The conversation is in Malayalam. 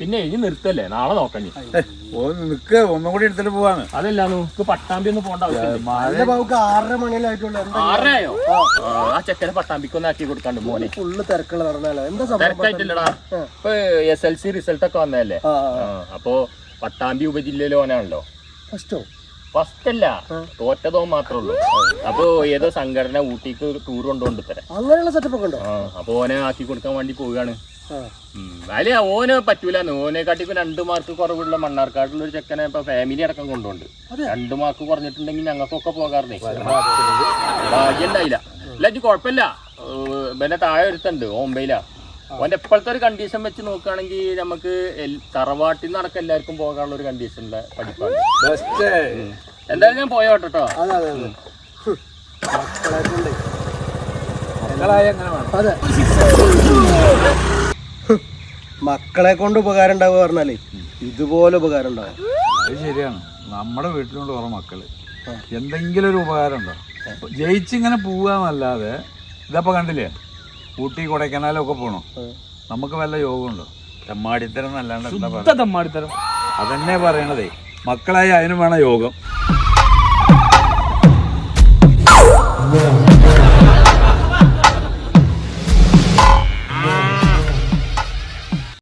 പിന്നെ ഇനി നിർത്തല്ലേ? നാളെ നോക്കണി ഒന്ന് നിക്ക് ഒന്നും കൂടി എടുത്തിട്ട് പോവാണ്. അതല്ല നമുക്ക് പട്ടാമ്പി ഒന്ന് ബാബുക്ക് ആറര മണിയിലായിട്ടുള്ളൂ ആറരയോ? ആ. ചെക്കനെ പട്ടാമ്പിക്കൊന്ന് ആക്കി കൊടുക്കാണ്ട് മോനെ ഫുള്ള് തിരക്കുള്ള തിരക്കായിട്ടില്ലടാ. ഇപ്പൊ എസ് എൽ സി റിസൾട്ട് ഒക്കെ വന്നതല്ലേ? അപ്പൊ പട്ടാമ്പി ഉപജില്ലയിലെ ഓനാണല്ലോ ഫസ്റ്റോ ഫസ്റ്റ് അല്ല. തോറ്റതോ മാത്രമേ ഉള്ളൂ അപ്പൊ ഏതോ സംഘടന ഊട്ടിക്ക് ടൂർ കൊണ്ടുകൊണ്ട് തരാം അങ്ങനെയുള്ള സെറ്റപ്പ് ഒക്കെ ഉണ്ടോ? അപ്പൊ ഓനെ ആക്കി കൊടുക്കാൻ വേണ്ടി പോവുകയാണ്. ആ. അല്ലെ ഓന് പറ്റൂല ഓനെ ഇപ്പൊ രണ്ട് മാർക്ക് കുറവുള്ള മണ്ണാർക്കാടുള്ള ഒരു ചെക്കനെ ഇപ്പൊ ഫാമിലി അടക്കം കൊണ്ടുണ്ട് രണ്ട് മാർക്ക് കുറഞ്ഞിട്ടുണ്ടെങ്കിൽ ഞങ്ങൾക്കൊക്കെ പോകാറുണ്ടേ. ഭാഗ്യം ഉണ്ടായില്ല. അല്ല ഇത് കുഴപ്പമില്ല. പിന്നെ താഴെ ഒരുത്തുണ്ട് ഓമ്പയില ഓന്റെ ഇപ്പോഴത്തെ ഒരു കണ്ടീഷൻ വെച്ച് നോക്കുകയാണെങ്കിൽ നമുക്ക് തറവാട്ടിൽ നിന്ന് അടക്കം എല്ലാവർക്കും പോകാനുള്ള ഒരു കണ്ടീഷൻ പഠിപ്പാണ്. എന്തായാലും ഞാൻ പോയോട്ടോ അതെ അതെ അതെ. ഹും. മക്കളായ അങ്ങനെ വേണം. അതെ. മക്കളെ കൊണ്ട് ഉപകാരം ഉണ്ടാവുക പറഞ്ഞാലേ ഇതുപോലെ ഉപകാരം ഉണ്ടാവും. അത് ശരിയാണ്. നമ്മുടെ വീട്ടിലുണ്ട് കുറെ മക്കൾ. എന്തെങ്കിലും ഒരു ഉപകാരം ഉണ്ടോ? ജയിച്ചിങ്ങനെ പോവാന്നല്ലാതെ ഇതപ്പോ കണ്ടില്ലേ? ഊട്ടി കൊടൈക്കനാലൊക്കെ പോണോ. നമുക്ക് വല്ല യോഗമുണ്ടോ? തെമ്മാടിത്തരം എന്നല്ലാണ്ട് എന്താ പറയുക തമ്മാടിത്തരം. അതന്നെ പറയണതേ. മക്കളായി അതിനും വേണം യോഗം.